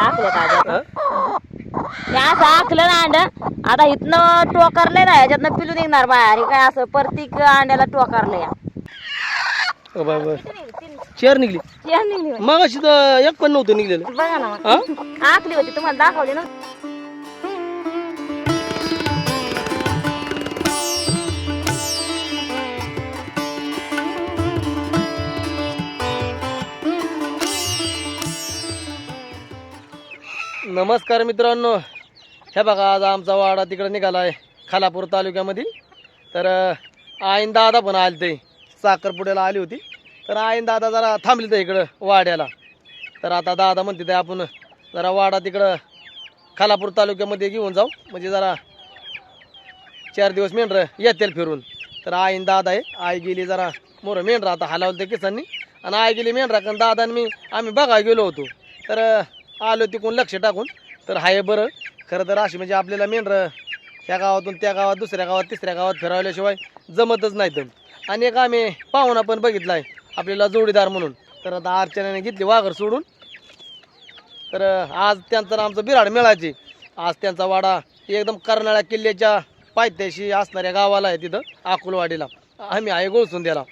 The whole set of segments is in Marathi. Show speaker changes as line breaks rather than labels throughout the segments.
आखले ताज्या असं आखलं ना अंड. आता इथनं टोकारलंय ना ह्याच्यातनं पिलू निघणार बाहेर. हे काय असं प्रत्येक अंड्याला टोकारलंय
चेअर निघली.
चेअर निघली.
मग अशी एक पण नव्हतं निघलेलं.
बघा ना.
हा?
आखली होती तुम्हाला दाखवली ना.
नमस्कार मित्रांनो. हे बघा आज आमचा वाडा तिकडे निघाला आहे खालापूर तालुक्यामध्ये. तर आईन दादा पण आले ते साखरपुड्याला आली होती. तर आईन दादा जरा थांबले ते इकडं वाड्याला. तर आता दादा म्हणते ते आपण जरा वाडा तिकडं खालापूर तालुक्यामध्ये घेऊन जाऊ. म्हणजे जरा चार दिवस मेंढरं येतील फिरून. तर आईन दादा आहे. आई गेली जरा मोरं मेंढरा आता हलावलं ते किसांनी आणि आई गेली मेंढरा कारण दादा मी आम्ही बघायला गेलो होतो. तर आलो तिकडून लक्ष टाकून तर हाय बरं. खरं तर अशी म्हणजे आपल्याला मेंढरं ह्या गावातून त्या गावात दुसऱ्या गावात तिसऱ्या गावात फिरवल्याशिवाय जमतच नाही तर. आणि एक आम्ही पाहुणा पण बघितला आहे आपल्याला जोडीदार म्हणून. तर आता अर्चनाने घेतली वाघर सोडून. तर आज त्यांचं आमचं बिराड मिळायचे. आज त्यांचा वाडा एकदम कर्नाळा किल्ल्याच्या पायथ्याशी असणाऱ्या गावाला आहे तिथं अकोलवाडीला. आम्ही आहे गोळसून द्याला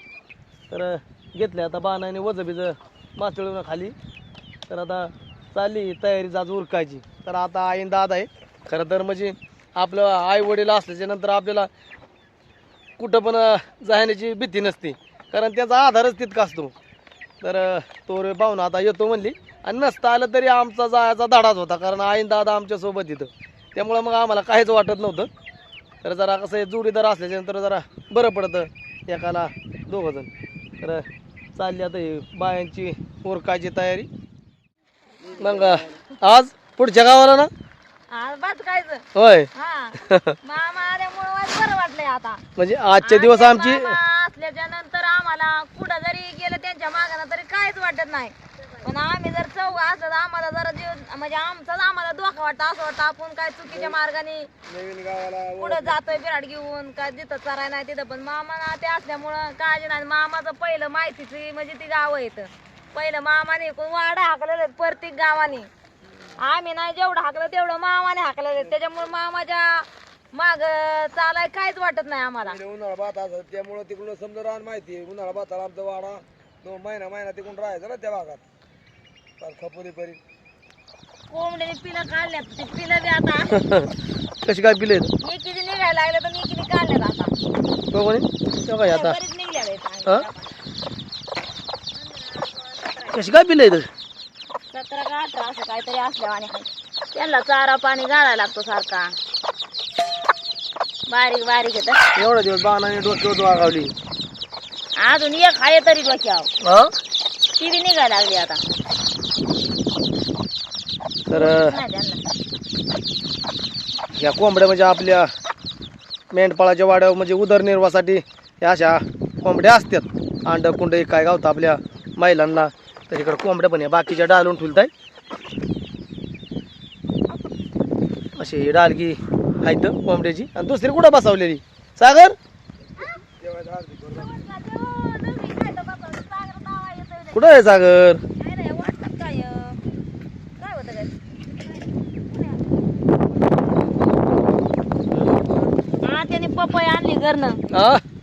तर घेतलं घेतले आता बाणाने वजं बिजं खाली. तर आता चालली तयारी जाज उरकायची. तर आता आईन दादा आहे खरं तर म्हणजे आपलं आई वडील असल्याच्या नंतर आपल्याला कुठं पण जाण्याची भीती नसते. कारण त्याचा आधारच तितका असतो. तर तो रे पाहुणा आता येतो म्हणली. आणि नसतं आलं तरी आमचा जायचा धाडाच होता. कारण आईन दादा आमच्यासोबत इथं. त्यामुळं मग आम्हाला काहीच वाटत नव्हतं. तर जरा कसं आहे जोडीदार असल्याच्यानंतर जरा बरं पडतं एकाला दोघं जण. तर चालली आता ही बायांची उरकायची तयारी. मग आज पुढच्या गावाला ना?
खायचं
होय.
हा. मामा आल्यामुळं वाज बरं वाटलंय आता.
म्हणजे आजचे दिवस आमची
मामा असल्याच्या नंतर आम्हाला कुठं जरी गेलं त्यांच्या मागानं तरी काहीच वाटत नाही. पण आम्ही जर चौघ असलं तर आम्हाला जरा जीव म्हणजे आमचाच आम्हाला धोका वाटतं. असं वाटतं आपण काय चुकीच्या मार्गाने
नवीन गावाला
पुढं जातोय बिराड घेऊन काय जिथं चराय नाही तिथं. पण मामा ना ते असल्यामुळं काळजी नाही. मामाचं पहिलं माहितीची म्हणजे ती गावं येतं पहिलं मामाने कोण वाडा हाकलेलं प्रत्येक गावाने. आम्ही नाही जेवढं हाकलं तेवढं मामाने हाकलेलं त्याच्यामुळे मामाच्या माग चालाय काहीच वाटत नाही आम्हाला.
उन्हाळा भात असत त्यामुळे तिकडून समजा रान माहिती आहे उन्हाळा भाताला आमचा वाडा दोन महिना महिना तिकडून राहायचा ना त्या भागात. फार खपुरी परी.
कोंबड्याने पिलं काढल्यात ते पिलं बी आता.
कशी काय पिले?
एकीने निघायला लागले तर एकीने काढल्यात आता.
तो कोणी तो काय आता.
बरीच निघल्या.
हा? कशी काय पिले
सतरा का अठरा असं काहीतरी असल्यावर आणि हाय. त्यांना चारा पाणी घालायला लागतो सारखा. बारीक बारीक येत.
एवढा दिवस बाणाने डोक्यावर वागावली.
अजून एक आहे तरी डोक्यावर.
हा?
ती बी निघायला लागली आता.
तर
नाही त्यांना.
या कोंबड्या म्हणजे आपल्या मेंढपाळाच्या वाड्यावर म्हणजे उदरनिर्वाहासाठी ह्या अशा कोंबड्या असतात. अंड कुंड काय गावतं आपल्या महिलांना. तर इकडं कोंबड्या पण आहे. बाकीच्या डालून ठुलताय अशी डालगी आहेत कोंबड्याची. आणि दुसरी कुठं बसवलेली? सागर? कुठं आहे सागर?
त्याने पपई आणली घरनं.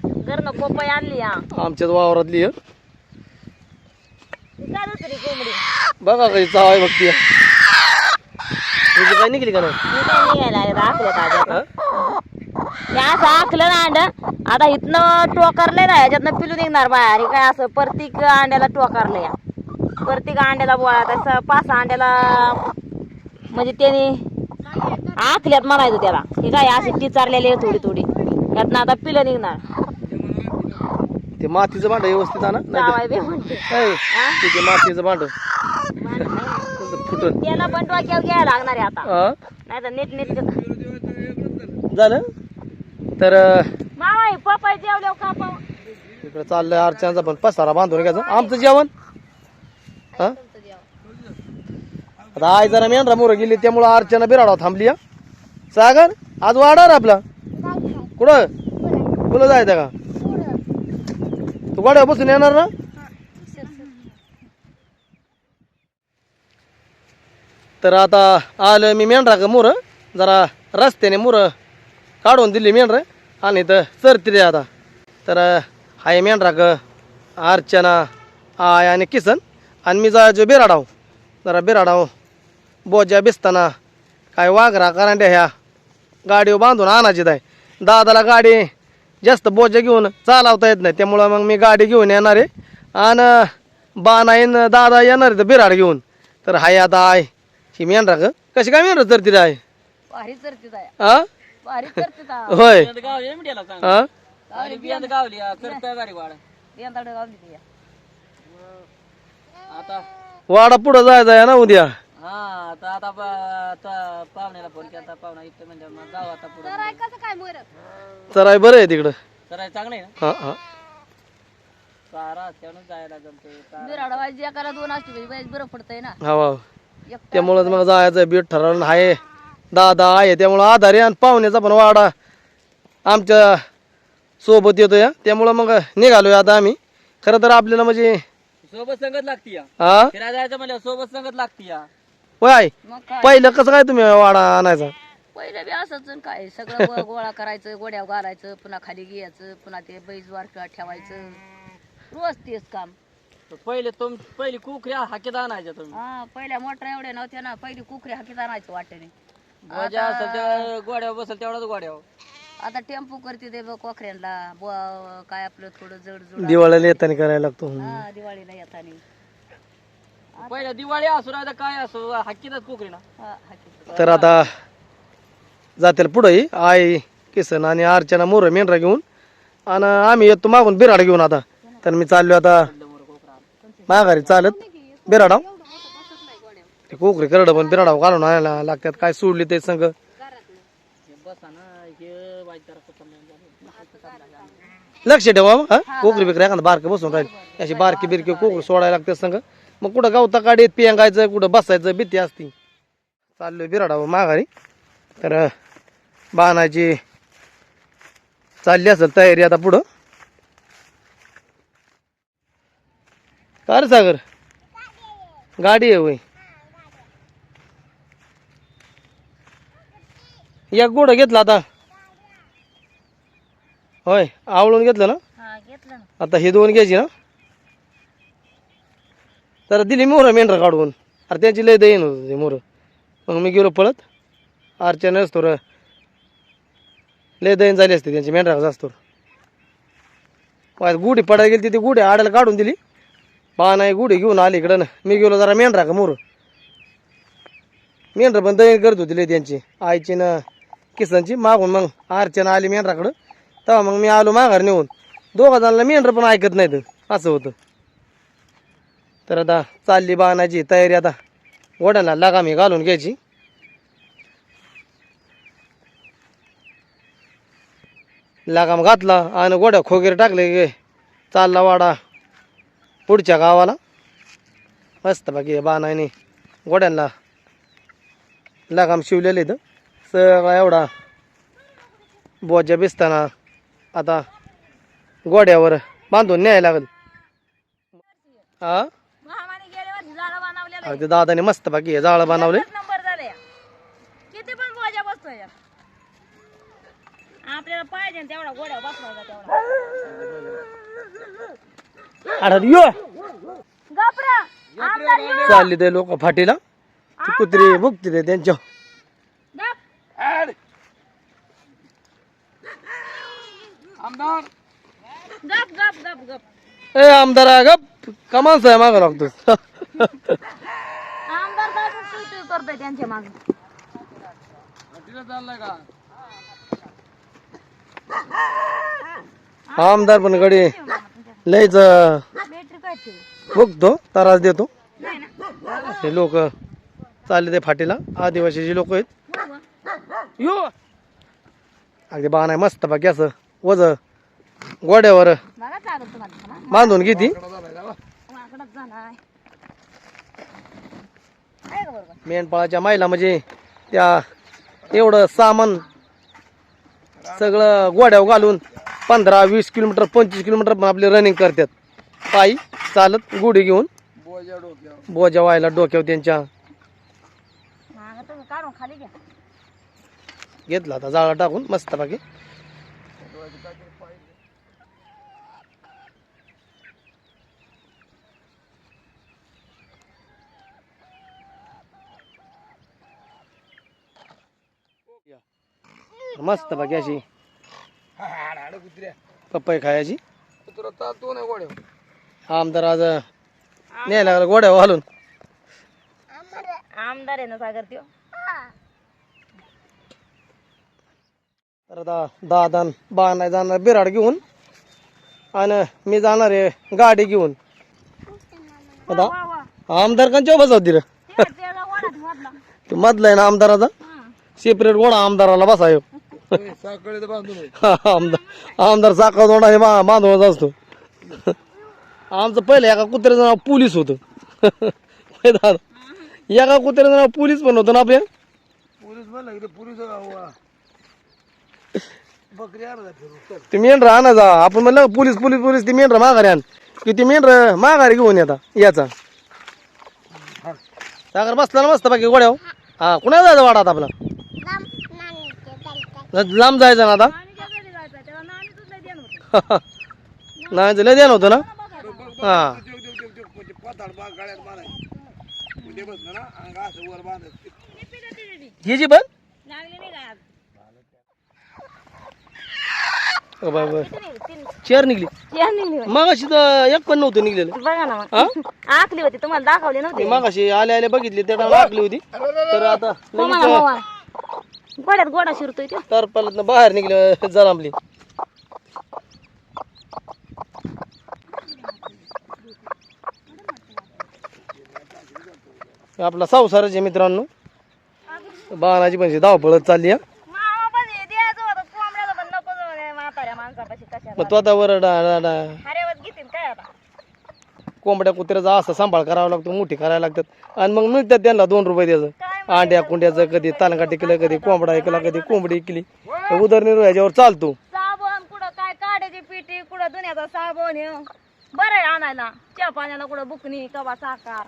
घरनं पपई आणली
आमच्याच वावरातली आहे.
काय दुसरी कोंबडी
बघा काही चावाय बघती तुझी काय निघली का नाही?
असं आखलं ना अंड आता इथनं टोकारलंय ना ह्याच्यातनं पिलू निघणार बाहेर. हे काय असं प्रत्येक अंड्याला टोकारलंय या. प्रत्येक अंड्याला बोळा तसं पाच अंड्याला म्हणजे त्याने आखल्यात म्हणायचं त्याला. हे काय अशी टिचारलेली थोडी थोडी. यातनं आता पिलं निघणार.
ते मातीचं भांड व्यवस्थित आणा. नाही
जावाय बे. म्हणते
तर ते मातीचं भांड. फुटून.
त्याला पण डोक्यावर घ्यायला लागणार आहे आता? नाही तर नीट नीट
झालं? तर अं,
मामा हे पपई जेवल्यावर
इकडं चाललंय अर्चनाचा पण पसारा बांधून घ्यायचं. आमचं जेवण? हा आता आई जरा मेंढरा मोरं गेली त्यामुळं अर्चना बिराडा थांबली हा सागर आज वाढार आपला. कुठं? कुठं? जायचं का? तू गाड्या बसून येणार ना? तर आता आलं मी मेंढरा का मुरं. जरा रस्त्याने मुरं काढून दिली मेंढरं. आणि तर चरती रे आता. तर हाय मेंढरा ग अर्चना आय आणि किसन. आणि मी जायचो बिराडाव. जरा बिराडाव बोजा बिसताना. काय वाघरा करांड्या ह्या. गाडीवर बांधून आणायची आहे. दादाला गाडी जास्त बोजा घेऊन चालवता येत नाही. त्यामुळं मग मी गाडी घेऊन येणार आहे. आणि बाना येईन दादा येणार तर बिराड घेऊन. तर हाय आता आय. ही मेंढरा ग. कशी काय मेंढरा तर तिथे आहे?
भारी चरतीत आहे.
हा
भारी चरतीत
होय. हा
गावली
ती
वाडा. पुढं जायचं आहे ना उद्या?
हा आता आता प- आता पाहुण्याला फोन केला पाहुणा इथे म्हणजे मग जाऊ आता पुढे.
कसं काय मोर?
चराय बरं आहे तिकडं.
तर चांगलं आहे ना?
हा हा.
चारा त्यानं जायला जमते
बिराड वाजी एकाला दोन असते वाईज बरं पडतंय ना.
हा वा. त्यामुळंच मग जायचं बीट ठरवून आहे. दादा आहे त्यामुळं आधारी आणि पाहुण्याचा पण वाडा. आमच्यासोबत येतो या त्यामुळं मग निघालोय आता आम्ही. खरं तर आपल्याला म्हणजे
सोबत संगत लागती या
हा?
फिरायला जायचं म्हणलं सोबत संगत लागती या
होय आहे
मग काय?
पहिलं कसं काय तुम्ही वाडा आणायचा?
पहिलं बी असंच आणि काय? सगळं गो- गोळा करायचं गोड्या घालायचं पुन्हा खाली घ्यायचं पुन्हा ते बैज वारका ठेवायचं. रोज तेच काम.
पहिले तुम पहिली कुकऱ्या हाकीत आणायच्या तुम्ही.
हा पहिल्या मोठ्या एवढ्या नव्हत्या ना पहिली कुकरी हाकीत आणायचं वाटेने.
गोजा असेल त्या गोड्यावर बसेल तेवढाच गोड्यावर
आता टेम्पो करते ते बघ कोखऱ्यांना ब- काय आपलं थोडं जड जुड
दिवाळीला येताना करायला लागतो
हा दिवाळीला येताना.
पहिल्या दिवाळी असो तर काय असो हाकीतच कुकरी ना.
हा हाकीत
तर आता जातील पुढे आई किसन आणि अर्चना मोर मेंढरा घेऊन. आणि आम्ही येतो मागून बिराड घेऊन आता. तर मी चाललो आता माघारी चालत. बिराडाव? ते कोकरी करड पण बिराडाव घालून आणायला लागतात. काय सोडली ते संग?
जरा
लक्ष ठेवा हा. कोकरी बिकरी एखादा बारकं बसून राहील. अशी बारकी बिरकी कोकरी सोडायला लागते संग. मग कुठं गावता काढीत पियांगायचं कुठं बसायचं भीती असती. चाललोय बिराडाव माघारी. तर बाणाची चालली असेल तयारी आता पुढं. का रे सागर? गाडी आहे होय. एक गोड घेतला आता. होय आवळून घेतलं ना? आता हे दोन घ्यायची ना? तर दिली मोहरं मेंढरं काढून. अरे त्यांची लय दईन होती मोहरं. मग मी गेलो पळत. अर्चना असतो र. लय दईन झाली असते त्यांची मेंढरा असतो गुढी पडायला गेली ती गुढी आडायला काढून दिली. बा नाही गुढी घेऊन आली इकडं ना. मी गेलो जरा मेंढरा का मोर? मेंढर पण दही करत होती लय त्यांची. आईची ना किसनची मागून मग अर्चना आली मेंढराकडं. तेव्हा मग मी आलो माघार नेऊन. दोघा जणांना मेंढर पण ऐकत नाहीत. असं होतं. तर आता चालली बाणाची तयारी आता. वड्याला लगामी घालून घ्यायची. लगाम घातला आणि गोड्या खोगेर टाकले. गे चालला वाडा. पुढच्या गावाला? मस्त बाकी बाणाने गोड्यांना लगाम शिवलेले इथं. सगळा एवढा बोजा बिसताना आता गोड्यावर बांधून न्यायला लागल. हा? अगदी दादाने मस्त बाकी जाळं बनवले.
नंबर झाले किती पण बोजा बसतोय आपल्याला पाहिजे तेवढा गोड्या बसवायचा तेवढा.
अरे यो.
गपरा. आमदार.
चालली ते लोक फाटीला. ती कुत्री भुकती ते त्यांच्या.
गप.
आमदार.
गप गप गप गप.
ए आमदार गप. कमाल आहे मागं लागतो
आमदार काय टुटू करतोय त्यांच्या मागे.
तिला चाललाय का?
आमदार पण गडी. लयच भुकतो त्रास देतो. हे लोक चालले ते फाटीला. आदिवासीचे लोक आहेत. यो! अगदी बाण आहे मस्त बाकी असं. वज गोड्यावर. बांधून किती मेंढपाळाच्या महिला म्हणजे त्या एवढं सामान सगळं गोड्यावर घालून पंधरा वीस किलोमीटर पंचवीस किलोमीटर आपले रनिंग करतात. पायी चालत गुढी घेऊन
बोजा
व्हायला डोक्यावर त्यांच्या.
खाली
घेतला आता जाळा टाकून मस्त बाकी मस्त बाकी अशी
हाड हाड कुत्र्या.
पपई खायची?
गोड्या
आमदार आज न्यायला लागला गोड्या घालून.
आमदार आहे ना सागर त्यो
तर आता दादा बा नाही जाणार बिराड घेऊन. आणि मी जाणार आहे गाडी घेऊन. आता आमदार कंच्या बस होती रे तो मधला आहे ना आमदाराचा? सेपरेट गोडा आमदाराला बसायो आमदार आमदार साखर दोंडा हे मा- बांधवत असतो. आमचं पहिलं एका कुत्र्याचं नाव पोलीस होतं. दादा. एका कुत्र्याचं नाव पोलीस पण होतं ना आपल्या?
ते
मेंढर आणा जा आपण म्हणलं पोलीस पोलीस पोलीस ते मेंढर माघारी आण. की ते मेंढर माघारी घेऊन येता याचा. सागर बसला ना मस्त बाकी गोड्या हा कुणा जायचं वाडात आपला? लांब जायचं ना आता? नाही लय द्यान होतं ना? हा. जी पण बाय बाय चेअर निघली. मग अशी तर एक पण नव्हतं निघलेलं.
बघा ना. आखली होती तुम्हाला दाखवली नव्हती.
मग अशी आले आले बघितली त्या आखली होती. तर आता
हो. गोड्यात गोडा शिरतोय तो.
तर पलत बाहेर निघले जलांबली आपला संसारच आहे मित्रांनो. बाणाची पण धावपळत चालली
मामा पण हे द्यायचं होतं कोंबड्याला पण नको म्हणे म्हाताऱ्या माणसापाशी कशाला
मग तो आता वर डा- डा- डा-
हरेवत घेतील काय आता?
कोंबड्या कुत्र्याचा असा सांभाळ करावा लागतो मोठी करायला लागतात. आणि मग मिळतात त्यांना दोन रुपये द्यायचं अंड्या कुंड्याचं कधी तालका टिकलं कधी कोंबडा ऐकला कधी कोंबडी ऐकली. उदरनिर्वाह याच्यावर चालतो.
साबण कुठं काय काड्याची पिठी कुठं दुनियाचा साबण हे. बरं आहे आणायला. च्या पाण्याला कुठं बुकणी कवा साकार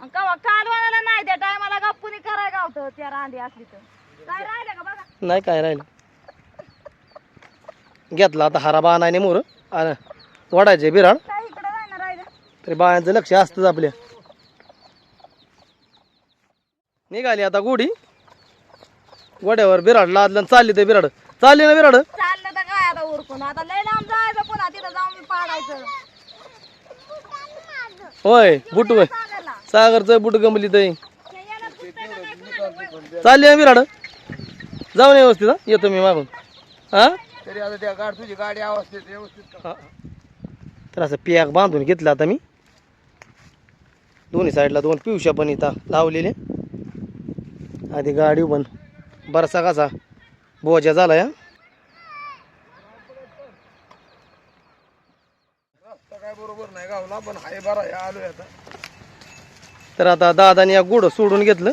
अन कवा कालवानाला नाही त्या टायमाला गप्पुनी कराय गावतं त्या रांदी असली तर. काय राहिलं का बघा?
नाही काय राहिलं? घेतला आता हारा बाणाने मोर. आणि वडायचे बिराड.
काय इकडं नाही ना राहिलं?
तरी बायांचं लक्ष असतंच आपल्या. निघाली आता गोडी गोड्यावर बिराड लादलं आणि चालली ते बिराड. चालली ना बिराड?
चाललं तर काय आता उरकून? आता लय लांब जायचं पुन्हा तिथं जाऊन मी पाडायचं.
होय बुट होय.
सागरला
सागरचं बुट गमली
हे कुणाला
चालली ना बिराड? जाऊन व्यवस्थित हा? येतो मी मागून. हा?
तरी आता त्या गाड तुझी गाडी व्यवस्थित व्यवस्थित कर.
तर असं पॅक बांधून घेतलं आता मी. दोन्ही साईडला दोन पिवशा पण इथं लावलेले. आधी गाडी पण बरसा कसा बोजा झाला या
बरोबर नाही गावला पण हाय बरा आलोय आता
तर आता दादाने या गुढ सोडून घेतलं.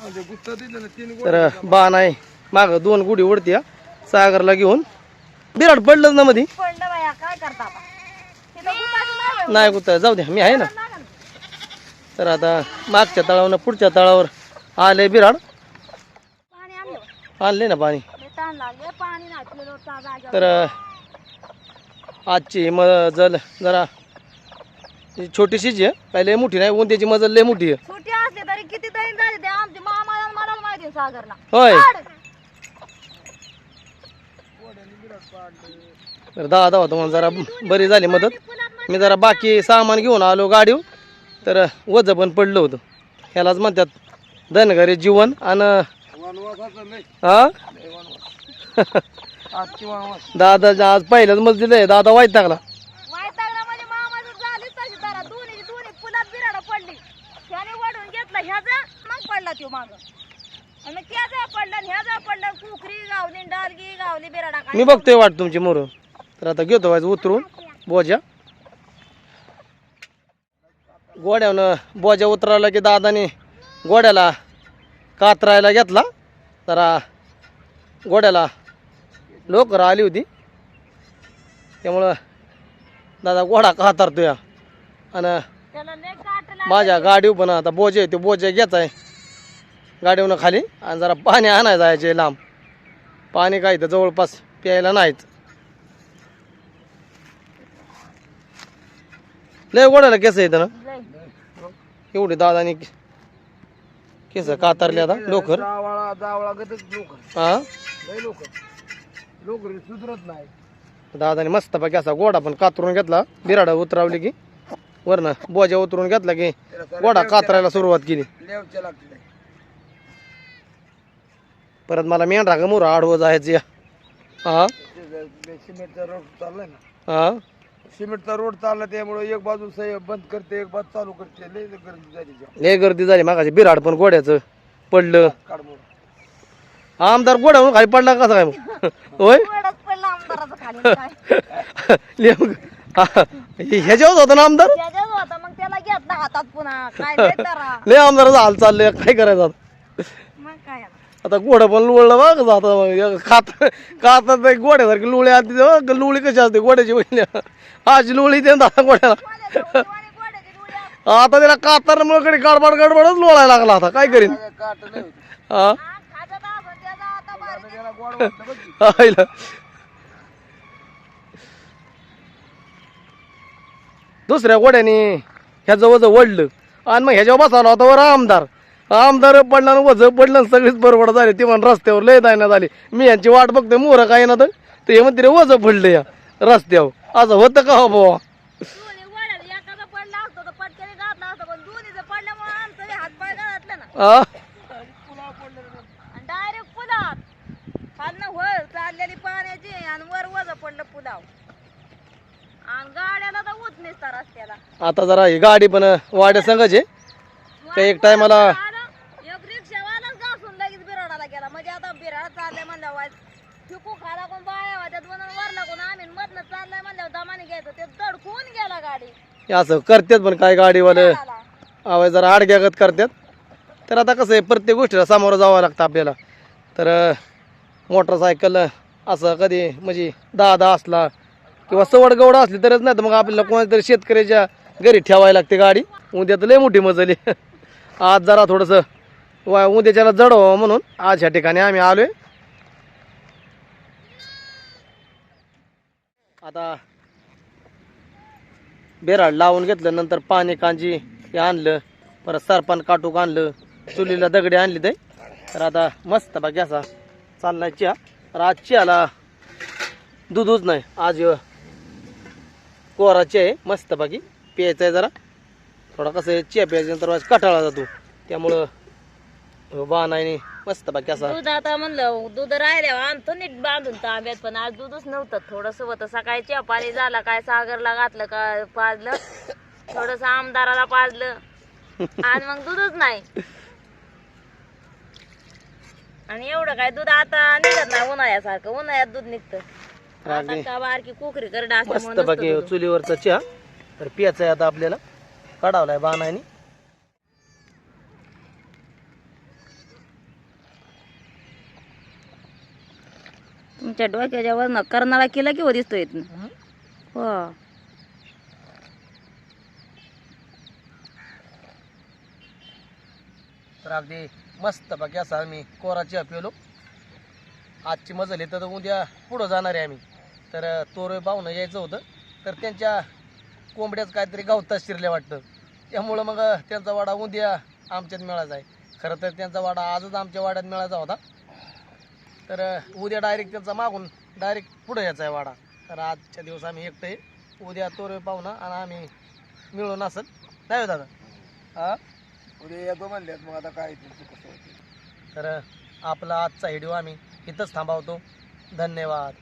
म्हणजे गुत्ता दिलं ना तीन
तर बा नाही माग दोन गुढी उडती या सागरला घेऊन. बिराट पडलं ना मधी.
पडलं बाया काय करता तिथं गुताचं नाही होय.
नाही जाऊ द्या मी आहे ना. तर आता मागच्या तळावर पुढच्या तळावर आले बिराड?
पाणी आणलं.
ना पाणी.
लय ताण लागले पाणी नाही पिलं रोजचा जाग्यावर.
तर आजची मजल जरा छोटीशीच आहे. काय लय मोठी नाही उंद्याची मजल लय मोठी आहे.
सुट्टी असली तरी किती दैन झाली ते आमची मामा मला माहिती आहे सागरला.
होय.
काढ.
तर दहा दहा तुम्हाला जरा बरी झाली मदत. मी जरा बाकी सामान घेऊन आलो गाडीवर. तर वज पण पडलं होतं. ह्यालाच म्हणतात धनगरी जीवन आणि हा?
लय वनवास आजची वनवास
दादा आज पहिल्याच मस्जिद आहे दादा वाईट टाकला
म्हणजे आणि आणि
मी बघतोय वाट तुमची मोर. तर आता घेतो व्हायचं उतरून. बोजा. गोड्यावनं बोजा उतरायला की दादाने गोड्याला कातरायला घेतला. जरा गोड्याला लोकर आली होती. त्यामुळं दादा गोडा कातारतो या आणि माझ्या गाडीवर पण आता बोजे ते बोजे घ्यायचा आहे. गाडीवरून खाली आणि जरा पाणी आणायचं जायचे लांब. पाणी काय इथं जवळपास प्यायला नाहीच लय गोडायला केस येतं ना? एवढे दादानी केस कातारले आता लोकर?
जावळा जावळा गतच लोक
हा
लय लोक लोक सुधरत नाही.
दादाने मस्त पैकी असा गोडा पण कातरून घेतला. बिराडा उतरावली की. वरनं बोजा उतरून घेतला की. गोडा कातरायला सुरुवात केली.
लेवच्या लागते
परत मला मेंढरा का मुरा आडवं जायचं या. हा
सिमेंटचा रोड चाललाय ना.
हा
सिमेंटचा रोड चालला त्यामुळे एक बाजू सही बंद करते एक बाजू चालू करते. लय गर्दी झाली.
लय गर्दी झाली. मागाशी बिराड पण गोड्याचं पडलं.
काढमोड
आमदार गोड्यावरून खाली पडला कसा काय मग? होय?
एवढंच पडलं आमदाराचं खाली काय?
लय मग- हा, ह्याच्यावर होता ना आमदार?
त्याच्याच होता. मग त्याला घेतला हातात पुन्हा. काय नाही त्याला
लय आमदाराचा हाल चाललंय. काय करायचं आता?
आता?
घोडं गोडं पण लुळलं बघ जातं मग खात खातात नाही गोड्यासारखी लुळी आली तेव्हा लुळी कशी असते गोड्याची पहिली अशी लुळी ते दादा गोड्याला आता त्याला कातरकडे गडबड गडबडच लोळायला लागला आता. काय करीन? हा? दुसऱ्या गोड्याने ह्या जवळ वडलं आणि मग ह्याच्यावर बसवला होता वर आमदार. आमदार पडला आणि वज पडलं सगळीच बरोबर झाली. ती म्हण रस्त्यावर लय दायना झाली मी यांची वाट बघते मोर काय ना तर? ते हे म्हणते रे वज पडलं या रस्त्यावर. असं होतं का हो बाबा
ना. डायरेक्ट खालनं चाललेली पाण्याची आणि वर वज पडलं पुलाव. आणि गाड्याला तर उत नसता रस्त्याला.
आता जरा ही गाडी पण वाड्या संघाचे. का एक टायमाला
आलं, एक रिक्षावालाच घासून लगेच बिराडाला गेला म्हणजे आता बिराड चाललंय म्हणलं वाज फिकू खाला कोण बाया होत्या दोन वरला कोण आम्ही मधनं चाललंय म्हणल्यावर दमाने घ्यायचं. ते दडकून गेला गाडी.
असं करतात पण काय गाडीवाले?
आला.
आवाज जरा आडग्यागत करतात. तर आता कसं आहे प्रत्येक गोष्टीला सामोरं जावं लागतं आपल्याला. तर मोटरसायकल असं कधी म्हणजे दादा असला किंवा सवड गवड असली तरच नाही तर मग आपल्याला कोणातरी शेतकऱ्याच्या घरी ठेवायला लागते गाडी. उद्या तर लय मोठी मजली. आज जरा थोडंसं वा उद्याच्याला जड व्हावं म्हणून आज ह्या ठिकाणी आम्ही आलोय. आता बेराड लावून घेतलं नंतर पाणी कांजी हे आणलं परत सरपण काटूक आणलं चुलीला दगडी आणली ते. तर आता मस्त बाकी असा चाललाय चहा तर आज चियाला दूधच नाही आज कोरा चिया आहे मस्त बाकी. प्यायचा आहे जरा. थोडा कसं आहे चहा प्यायच्यानंतर आज कटाळा जातो. त्यामुळं बाण बाणाने मस्त बाकी असा
दूध आता म्हणलं दूध राहिल्यावर आणतो नीट बांधून तांब्यात पण आज दूधच नव्हतं. थोडस होतं. सकाळी चहा पाणी झालं काय सागरला घातलं का पाजलं थोडस आमदाराला पाजलं. आणि मग दूधच नाही. आणि एवढं काय दूध आता निघत नाही उन्हाळ्यासारखं. उन्हाळ्यात दूध निघतं. आता
अगदी
का बारकी कुकरी करडा
मस्त बाकी चुलीवरचा चहा. तर प्यायचा आहे आता आपल्याला. काढावलाय बाणाने.
तुमच्या डोक्याच्या वरनं कर्नाळा केला की हो दिसतो इथनं हो?
तर अगदी मस्त बाकी असा आम्ही कोरा चहा पिलो आजची मजल येतं तर उद्या पुढं जाणार आहे आम्ही. तर तोरे पाहुणं यायचं होतं. तर त्यांच्या कोंबड्याच काहीतरी गावतात शिरल्या वाटतं. त्यामुळं मग त्यांचा वाडा उद्या आमच्यात मिळायचा आहे. खरं तर त्यांचा वाडा आजच आमच्या वाड्यात मिळायचा होता. तर उद्या डायरेक्ट त्यांचा मागून डायरेक्ट पुढं यायचा आहे वाडा. तर आजच्या दिवस आम्ही एकटं आहे उद्या तोरे पाहुणं आणि आम्ही मिळून असत नाही हो दादा? हां
उद्या येतो म्हणल्यात मग आता काय तुमचं कसं होतं
तर आपला आजचा व्हिडिओ आम्ही इथंच थांबवतो. धन्यवाद.